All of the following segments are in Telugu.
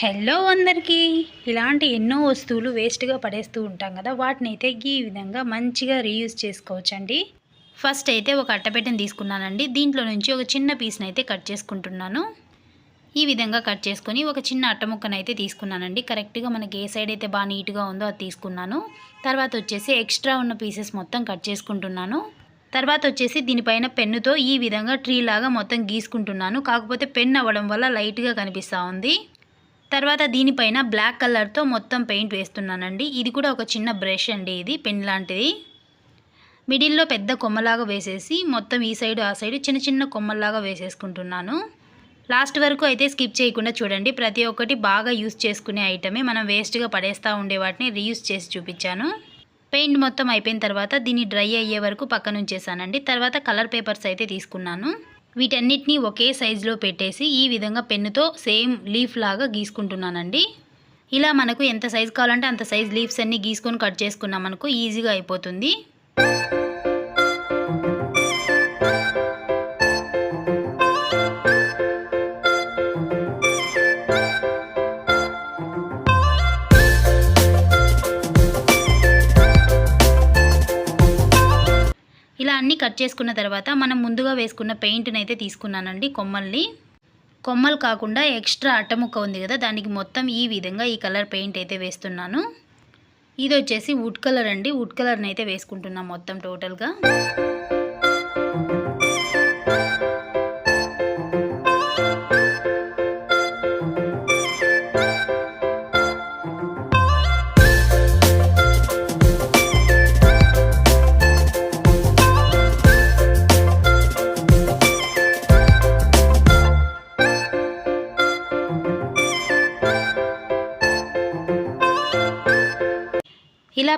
హలో అందరికీ. ఇలాంటి ఎన్నో వస్తువులు వేస్ట్గా పడేస్తూ ఉంటాం కదా వాటిని అయితే ఈ విధంగా మంచిగా రీయూజ్ చేసుకోవచ్చండి. ఫస్ట్ అయితే ఒక అట్టపెట్టెను తీసుకున్నానండి. దీంట్లో నుంచి ఒక చిన్న పీస్ని అయితే కట్ చేసుకుంటున్నాను. ఈ విధంగా కట్ చేసుకొని ఒక చిన్న అట్ట ముక్కను అయితే తీసుకున్నానండి. కరెక్ట్గా మనకి ఏ సైడ్ అయితే బాగా నీట్గా ఉందో అది తీసుకున్నాను. తర్వాత వచ్చేసి ఎక్స్ట్రా ఉన్న పీసెస్ మొత్తం కట్ చేసుకుంటున్నాను. తర్వాత వచ్చేసి దీనిపైన పెన్నుతో ఈ విధంగా ట్రీ లాగా మొత్తం గీసుకుంటున్నాను. కాకపోతే పెన్ అవ్వడం వల్ల లైట్గా కనిపిస్తూ ఉంది. తర్వాత దీనిపైన బ్లాక్ కలర్తో మొత్తం పెయింట్ వేస్తున్నానండి. ఇది కూడా ఒక చిన్న బ్రష్ అండి ఇది పెన్ లాంటిది. మిడిల్లో పెద్ద కొమ్మలాగా వేసేసి మొత్తం ఈ సైడ్ ఆ సైడ్ చిన్న చిన్న కొమ్మల్లాగా వేసేసుకుంటున్నాను. లాస్ట్ వరకు అయితే స్కిప్ చేయకుండా చూడండి. ప్రతి ఒక్కటి బాగా యూస్ చేసుకునే ఐటమే. మనం వేస్ట్గా పడేస్తూ ఉండే వాటిని రీయూస్ చేసి చూపించాను. పెయింట్ మొత్తం అయిపోయిన తర్వాత దీన్ని డ్రై అయ్యే వరకు పక్కన ఉంచేసానండి తర్వాత కలర్ పేపర్స్ అయితే తీసుకున్నాను. వీటన్నిటిని ఒకే సైజులో పెట్టేసి ఈ విధంగా పెన్నుతో సేమ్ లీఫ్ లాగా గీసుకుంటున్నానండి. ఇలా మనకు ఎంత సైజు కావాలంటే అంత సైజు లీవ్స్ అన్నీ గీసుకొని కట్ చేసుకున్నాం మనకు ఈజీగా అయిపోతుంది. చేసుకున్న తర్వాత మనం ముందుగా వేసుకున్న పెయింట్ని అయితే తీసుకున్నానండి కొమ్మల్ని. కొమ్మలు కాకుండా ఎక్స్ట్రా అట్టముక్క ఉంది కదా దానికి మొత్తం ఈ విధంగా ఈ కలర్ పెయింట్ అయితే వేస్తున్నాను. ఇది వచ్చేసి వుడ్ కలర్ అండి. వుడ్ కలర్ని అయితే వేసుకుంటున్నాం మొత్తం టోటల్గా.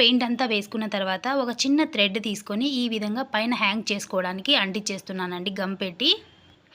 పెయింట్ అంతా వేసుకున్న తర్వాత ఒక చిన్న థ్రెడ్ తీసుకొని ఈ విధంగా పైన హ్యాంగ్ చేసుకోవడానికి అంటించేస్తున్నానండి గమ్ పెట్టి.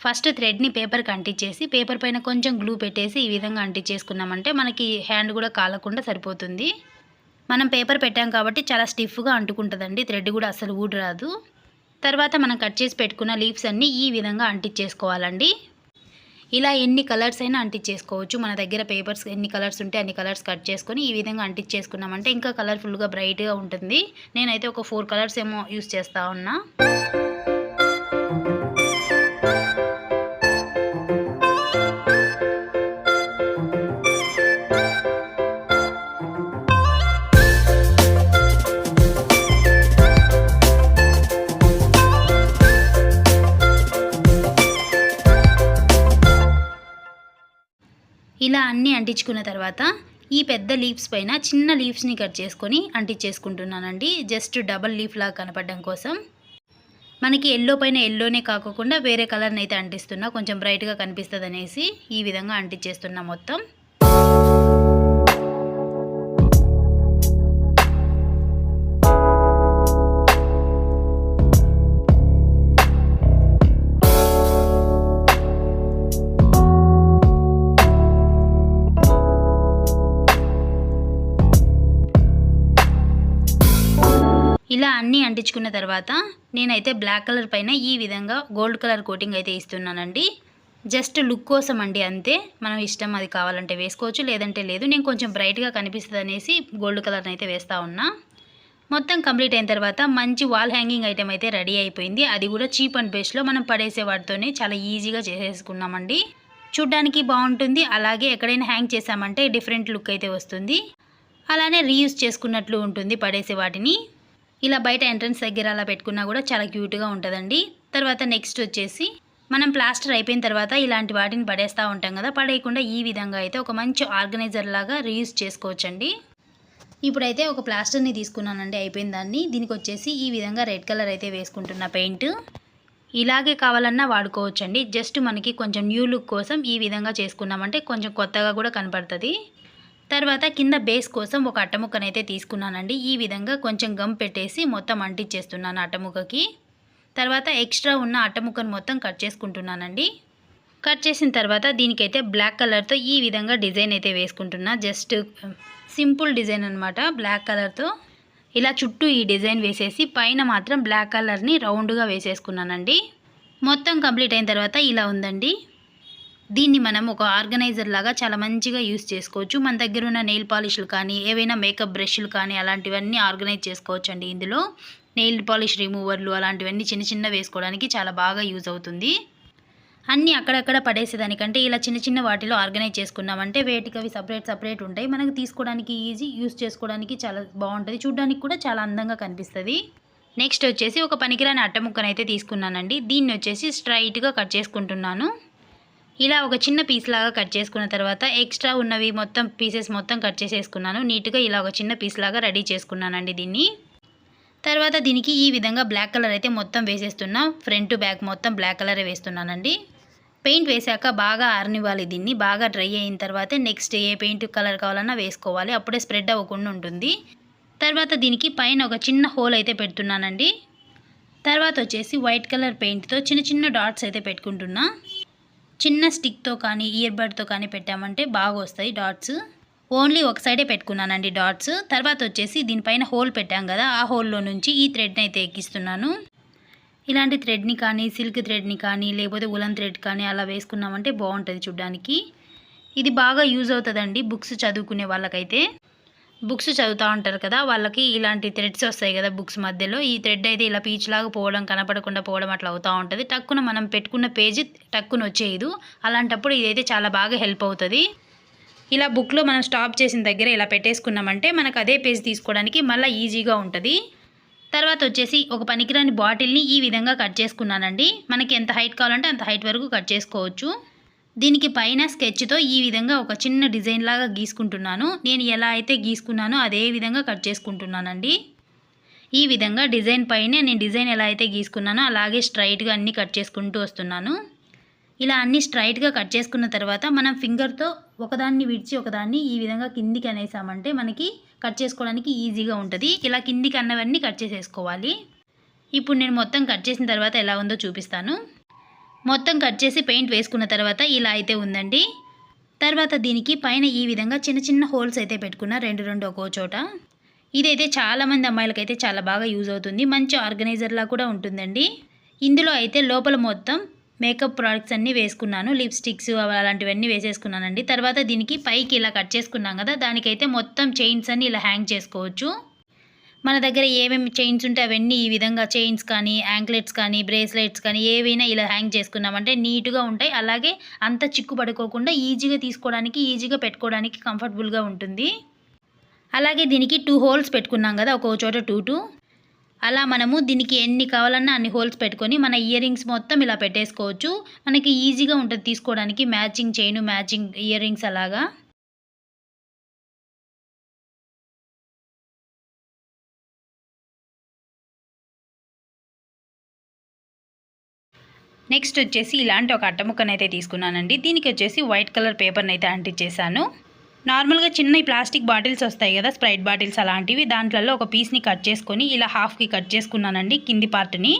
ఫస్ట్ థ్రెడ్ని పేపర్కి అంటించేసి పేపర్ పైన కొంచెం గ్లూ పెట్టేసి ఈ విధంగా అంటించేసుకున్నామంటే మనకి హ్యాండ్ కూడా కాలకుండా సరిపోతుంది. మనం పేపర్ పెట్టాం కాబట్టి చాలా స్టిఫ్గా అంటుకుంటుందండి థ్రెడ్ కూడా అసలు ఊడరాదు. తర్వాత మనం కట్ చేసి పెట్టుకున్న లీవ్స్ అన్నీ ఈ విధంగా అంటించేసుకోవాలండి. ఇలా ఎన్ని కలర్స్ అయినా అంటించేసుకోవచ్చు. మన దగ్గర పేపర్స్ ఎన్ని కలర్స్ ఉంటే అన్ని కలర్స్ కట్ చేసుకొని ఈ విధంగా అంటించేసుకున్నామంటే ఇంకా కలర్ఫుల్గా బ్రైట్గా ఉంటుంది. నేనైతే ఒక ఫోర్ కలర్స్ ఏమో యూస్ చేస్తూ ఉన్నా. ఇలా అన్నీ అంటించుకున్న తర్వాత ఈ పెద్ద లీవ్స్ పైన చిన్న లీవ్స్ని కట్ చేసుకొని అంటించేసుకుంటున్నానండి. జస్ట్ డబల్ లీఫ్ లాగా కనపడడం కోసం. మనకి ఎల్లో పైన ఎల్లోనే కాకుండా వేరే కలర్ని అయితే అంటిస్తున్నా. కొంచెం బ్రైట్గా కనిపిస్తుంది అనేసి ఈ విధంగా అంటించేస్తున్నా మొత్తం. ఇలా అన్నీ అంటించుకున్న తర్వాత నేనైతే బ్లాక్ కలర్ పైన ఈ విధంగా గోల్డ్ కలర్ కోటింగ్ అయితే ఇస్తున్నానండి. జస్ట్ లుక్ కోసం అండి అంతే. మనం ఇష్టం అది కావాలంటే వేసుకోవచ్చు లేదంటే లేదు. నేను కొంచెం బ్రైట్గా కనిపిస్తుంది అనేసి గోల్డ్ కలర్ని అయితే వేస్తూ ఉన్నా. మొత్తం కంప్లీట్ అయిన తర్వాత మంచి వాల్ హ్యాంగింగ్ ఐటెం అయితే రెడీ అయిపోయింది. అది కూడా చీప్ అండ్ బెస్ట్లో మనం పడేసే వాటితోనే చాలా ఈజీగా చేసేసుకున్నామండి. చూడ్డానికి బాగుంటుంది. అలాగే ఎక్కడైనా హ్యాంగ్ చేసామంటే డిఫరెంట్ లుక్ అయితే వస్తుంది. అలానే రీయూస్ చేసుకున్నట్లు ఉంటుంది పడేసే వాటిని. ఇలా బయట ఎంట్రన్స్ దగ్గర అలా పెట్టుకున్నా కూడా చాలా క్యూట్గా ఉంటుందండి. తర్వాత నెక్స్ట్ వచ్చేసి మనం ప్లాస్టర్ అయిపోయిన తర్వాత ఇలాంటి వాటిని పడేస్తూ ఉంటాం కదా పడేయకుండా ఈ విధంగా అయితే ఒక మంచి ఆర్గనైజర్ లాగా రీయూస్ చేసుకోవచ్చండి. ఇప్పుడైతే ఒక ప్లాస్టర్ని తీసుకున్నానండి అయిపోయిన దాన్ని. దీనికి వచ్చేసి ఈ విధంగా రెడ్ కలర్ అయితే వేసుకుంటున్న పెయింట్. ఇలాగే కావాలన్నా వాడుకోవచ్చండి. జస్ట్ మనకి కొంచెం న్యూ లుక్ కోసం ఈ విధంగా చేసుకున్నామంటే కొంచెం కొత్తగా కూడా కనపడుతుంది. తర్వాత కింద బేస్ కోసం ఒక అట్టముక్కనైతే తీసుకున్నానండి. ఈ విధంగా కొంచెం గమ్ పెట్టేసి మొత్తం అంటించేస్తున్నాను అట్టముక్కకి. తర్వాత ఎక్స్ట్రా ఉన్న అట్టముక్కను మొత్తం కట్ చేసుకుంటున్నానండి. కట్ చేసిన తర్వాత దీనికైతే బ్లాక్ కలర్తో ఈ విధంగా డిజైన్ అయితే వేసుకుంటున్నా. జస్ట్ సింపుల్ డిజైన్ అనమాట బ్లాక్ కలర్తో. ఇలా చుట్టూ ఈ డిజైన్ వేసేసి పైన మాత్రం బ్లాక్ కలర్ని రౌండ్గా వేసేసుకున్నానండి. మొత్తం కంప్లీట్ అయిన తర్వాత ఇలా ఉందండి. దీన్ని మనం ఒక ఆర్గనైజర్ లాగా చాలా మంచిగా యూస్ చేసుకోవచ్చు. మన దగ్గర ఉన్న నెయిల్ పాలిష్లు కానీ ఏవైనా మేకప్ బ్రష్లు కానీ అలాంటివన్నీ ఆర్గనైజ్ చేసుకోవచ్చు అండి ఇందులో. నెయిల్ పాలిష్ రిమూవర్లు అలాంటివన్నీ చిన్న చిన్న వేసుకోవడానికి చాలా బాగా యూజ్ అవుతుంది. అన్నీ అక్కడక్కడ పడేసేదానికంటే ఇలా చిన్న చిన్న వాటిలో ఆర్గనైజ్ చేసుకున్నామంటే వేటికి అవి సపరేట్ సపరేట్ ఉంటాయి. మనకు తీసుకోవడానికి ఈజీ యూస్ చేసుకోవడానికి చాలా బాగుంటుంది. చూడడానికి కూడా చాలా అందంగా కనిపిస్తుంది. నెక్స్ట్ వచ్చేసి ఒక పనికిరాని అట్ట ముక్కనైతే తీసుకున్నానండి. దీన్ని వచ్చేసి స్ట్రైట్గా కట్ చేసుకుంటున్నాను. ఇలా ఒక చిన్న పీస్ లాగా కట్ చేసుకున్న తర్వాత ఎక్స్ట్రా ఉన్నవి మొత్తం పీసెస్ మొత్తం కట్ చేసేసుకున్నాను. నీట్గా ఇలా ఒక చిన్న పీస్ లాగా రెడీ చేసుకున్నానండి దీన్ని. తర్వాత దీనికి ఈ విధంగా బ్లాక్ కలర్ అయితే మొత్తం వేసేస్తున్నా. ఫ్రంట్ బ్యాక్ మొత్తం బ్లాక్ కలరే వేస్తున్నానండి. పెయింట్ వేసాక బాగా ఆరనివ్వాలి దీన్ని. బాగా డ్రై అయిన తర్వాత నెక్స్ట్ ఏ పెయింట్ కలర్ కావాలన్నా వేసుకోవాలి. అప్పుడే స్ప్రెడ్ అవ్వకుండా ఉంటుంది. తర్వాత దీనికి పైన ఒక చిన్న హోల్ అయితే పెడుతున్నానండి. తర్వాత వచ్చేసి వైట్ కలర్ పెయింట్తో చిన్న చిన్న డాట్స్ అయితే పెట్టుకుంటున్నా. చిన్న స్టిక్తో కానీ ఇయర్బడ్తో కానీ పెట్టామంటే బాగా వస్తాయి డాట్స్. ఓన్లీ ఒక సైడే పెట్టుకున్నానండి డాట్స్. తర్వాత వచ్చేసి దీనిపైన హోల్ పెట్టాం కదా ఆ హోల్లో నుంచి ఈ థ్రెడ్ని అయితే ఎక్కిస్తున్నాను. ఇలాంటి థ్రెడ్ని కానీ సిల్క్ థ్రెడ్ని కానీ లేకపోతే ఉలన్ థ్రెడ్ కానీ అలా వేసుకున్నామంటే బాగుంటుంది చూడ్డానికి. ఇది బాగా యూజ్ అవుతుందండి బుక్స్ చదువుకునే వాళ్ళకైతే. బుక్స్ చదువుతూ ఉంటారు కదా వాళ్ళకి ఇలాంటి థ్రెడ్స్ వస్తాయి కదా బుక్స్ మధ్యలో. ఈ థ్రెడ్ అయితే ఇలా పీచ్లాగా పోవడం కనపడకుండా పోవడం అట్లా అవుతూ ఉంటుంది. టక్కున మనం పెట్టుకున్న పేజీ టక్కున వచ్చేయదు. అలాంటప్పుడు ఇదైతే చాలా బాగా హెల్ప్ అవుతుంది. ఇలా బుక్లో మనం స్టాప్ చేసిన దగ్గర ఇలా పెట్టేసుకున్నామంటే మనకు అదే పేజ్ తీసుకోవడానికి మళ్ళీ ఈజీగా ఉంటుంది. తర్వాత వచ్చేసి ఒక పనికిరాని బాటిల్ని ఈ విధంగా కట్ చేసుకున్నానండి. మనకి ఎంత హైట్ కావాలంటే అంత హైట్ వరకు కట్ చేసుకోవచ్చు. దీనికి పైన స్కెచ్తో ఈ విధంగా ఒక చిన్న డిజైన్ లాగా గీసుకుంటున్నాను. నేను ఎలా అయితే గీసుకున్నానో అదే విధంగా కట్ చేసుకుంటున్నానండి. ఈ విధంగా డిజైన్ పైనే నేను డిజైన్ ఎలా అయితే గీసుకున్నానో అలాగే స్ట్రైట్గా అన్నీ కట్ చేసుకుంటూ వస్తున్నాను. ఇలా అన్ని స్ట్రైట్గా కట్ చేసుకున్న తర్వాత మనం ఫింగర్తో ఒకదాన్ని విడిచి ఒకదాన్ని ఈ విధంగా కిందికి అనేసామంటే మనకి కట్ చేసుకోవడానికి ఈజీగా ఉంటుంది. ఇలా కిందికి అన్నవన్నీ కట్ చేసేసుకోవాలి. ఇప్పుడు నేను మొత్తం కట్ చేసిన తర్వాత ఎలా ఉందో చూపిస్తాను. మొత్తం కట్ చేసి పెయింట్ వేసుకున్న తర్వాత ఇలా అయితే ఉందండి. తర్వాత దీనికి పైన ఈ విధంగా చిన్న చిన్న హోల్స్ అయితే పెట్టుకున్న రెండు రెండు ఒక్కో చోట. ఇదైతే చాలామంది అమ్మాయిలకైతే చాలా బాగా యూజ్ అవుతుంది. మంచి ఆర్గనైజర్లా కూడా ఉంటుందండి. ఇందులో అయితే లోపల మొత్తం మేకప్ ప్రోడక్ట్స్ అన్నీ వేసుకున్నాను. లిప్స్టిక్స్ అలాంటివన్నీ వేసేసుకున్నానండి. తర్వాత దీనికి పైకి ఇలా కట్ చేసుకున్నాం కదా దానికైతే మొత్తం చైన్స్ అన్నీ ఇలా హ్యాంగ్ చేసుకోవచ్చు. మన దగ్గర ఏమేమి చైన్స్ ఉంటే అవన్నీ ఈ విధంగా చైన్స్ కానీ యాంక్లెట్స్ కానీ బ్రేస్లెట్స్ కానీ ఏవైనా ఇలా హ్యాంగ్ చేసుకున్నామంటే నీట్గా ఉంటాయి. అలాగే అంత చిక్కు పడుకోకుండా ఈజీగా తీసుకోవడానికి ఈజీగా పెట్టుకోవడానికి కంఫర్టబుల్గా ఉంటుంది. అలాగే దీనికి టూ హోల్స్ పెట్టుకున్నాం కదా ఒక్కో చోట టూ టూ అలా మనము దీనికి ఎన్ని కావాలన్నా అన్ని హోల్స్ పెట్టుకొని మన ఇయర్ రింగ్స్ మొత్తం ఇలా పెట్టేసుకోవచ్చు. మనకి ఈజీగా ఉంటుంది తీసుకోవడానికి matching chain matching ear rings అలాగా. నెక్స్ట్ వచ్చేసి ఇలాంటి ఒక అట్టముక్కను అయితే తీసుకున్నానండి. దీనికి వచ్చేసి వైట్ కలర్ పేపర్ని అయితే అంటించేశాను. నార్మల్గా చిన్న ప్లాస్టిక్ బాటిల్స్ వస్తాయి కదా స్ప్రైట్ బాటిల్స్ అలాంటివి. దాంట్లో ఒక పీస్ని కట్ చేసుకొని ఇలా హాఫ్కి కట్ చేసుకున్నానండి కింది పార్ట్ని.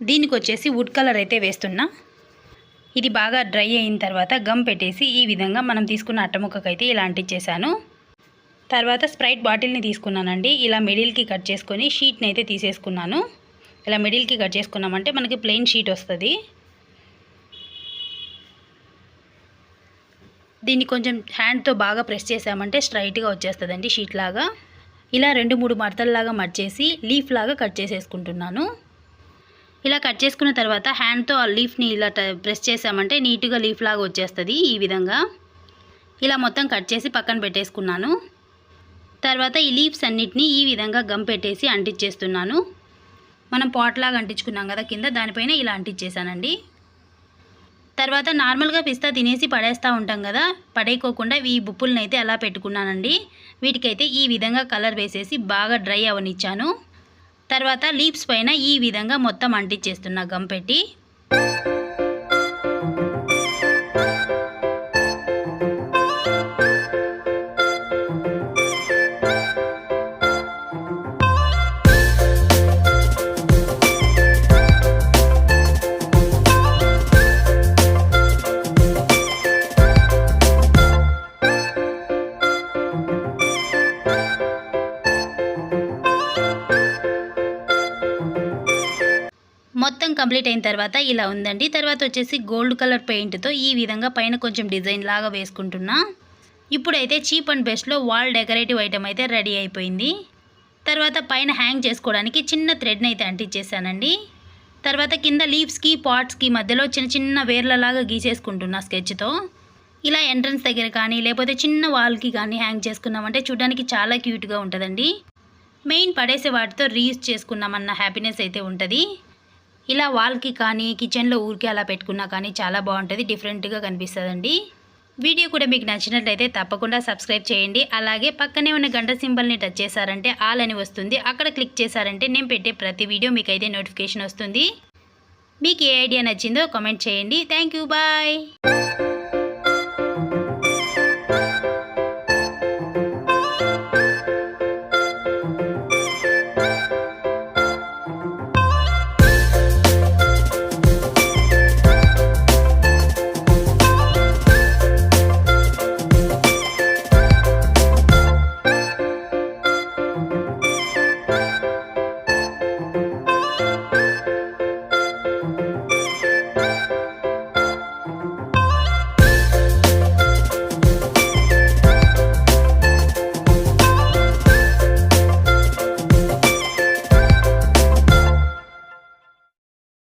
దీనికి వచ్చేసి వుడ్ కలర్ అయితే వేస్తున్నా. ఇది బాగా డ్రై అయిన తర్వాత గమ్ పెట్టేసి ఈ విధంగా మనం తీసుకున్న అట్టముక్కకైతే ఇలా అంటించేశాను. తర్వాత స్ప్రైట్ బాటిల్ని తీసుకున్నానండి. ఇలా మిడిల్కి కట్ చేసుకొని షీట్ని అయితే తీసేసుకున్నాను. ఇలా మిడిల్కి కట్ చేసుకున్నామంటే మనకి ప్లెయిన్ షీట్ వస్తుంది. దీన్ని కొంచెం హ్యాండ్తో బాగా ప్రెస్ చేసామంటే స్ట్రైట్గా వచ్చేస్తుందండి షీట్ లాగా ఇలా రెండు మూడు మడతల్లాగా మర్చేసి లీఫ్ లాగా కట్ చేసేసుకుంటున్నాను. ఇలా కట్ చేసుకున్న తర్వాత హ్యాండ్తో ఆ లీఫ్ని ఇలా ప్రెస్ చేసామంటే నీట్గా లీఫ్ లాగా వచ్చేస్తుంది ఈ విధంగా. ఇలా మొత్తం కట్ చేసి పక్కన పెట్టేసుకున్నాను. తర్వాత ఈ లీవ్స్ అన్నిటినీ ఈ విధంగా గమ్ పెట్టేసి అంటించేస్తున్నాను. మనం పాట్లాగా అంటించుకున్నాం కదా కింద దానిపైన ఇలా అంటించేసానండి తర్వాత నార్మల్గా పిస్తా తినేసి పడేస్తూ ఉంటాం కదా పడేయకోకుండా ఈ బుప్పులను అయితే అలా పెట్టుకున్నానండి. వీటికైతే ఈ విధంగా కలర్ వేసేసి బాగా డ్రై అవనిచ్చాను. తర్వాత లీప్స్ పైన ఈ విధంగా మొత్తం అంటించేస్తున్నా గమ్ పెట్టి కంప్లీట్ అయిన తర్వాత ఇలా ఉందండి. తర్వాత వచ్చేసి గోల్డ్ కలర్ పెయింట్తో ఈ విధంగా పైన కొంచెం డిజైన్ లాగా వేసుకుంటున్నా. ఇప్పుడైతే చీప్ అండ్ బెస్ట్లో వాల్ డెకరేటివ్ ఐటమ్ అయితే రెడీ అయిపోయింది. తర్వాత పైన హ్యాంగ్ చేసుకోవడానికి చిన్న థ్రెడ్ని అయితే అంటించేసానండి. తర్వాత కింద లీవ్స్కి పాట్స్కి మధ్యలో చిన్న చిన్న వేర్లలాగా గీసేసుకుంటున్నా స్కెచ్తో. ఇలా ఎంట్రన్స్ దగ్గర కానీ లేకపోతే చిన్న వాల్కి కానీ హ్యాంగ్ చేసుకున్నామంటే చూడడానికి చాలా క్యూట్గా ఉంటుందండి. మెయిన్ పడేసే వాటితో రీయూజ్ చేసుకున్నామన్న హ్యాపీనెస్ అయితే ఉంటుంది. ఇలా వాల్కి కానీ కిచెన్లో ఊరికే అలా పెట్టుకున్నా కానీ చాలా బాగుంటుంది డిఫరెంట్గా కనిపిస్తుందండి. వీడియో కూడా మీకు నచ్చినట్లయితే తప్పకుండా సబ్స్క్రైబ్ చేయండి. అలాగే పక్కనే ఉన్న గంట సింబల్ని టచ్ చేశారంటే ఆల్ అని వస్తుంది. అక్కడ క్లిక్ చేశారంటే నేను పెట్టే ప్రతి వీడియో మీకైతే నోటిఫికేషన్ వస్తుంది. మీకు ఏ ఐడియా నచ్చిందో కామెంట్ చేయండి. Thank you bye.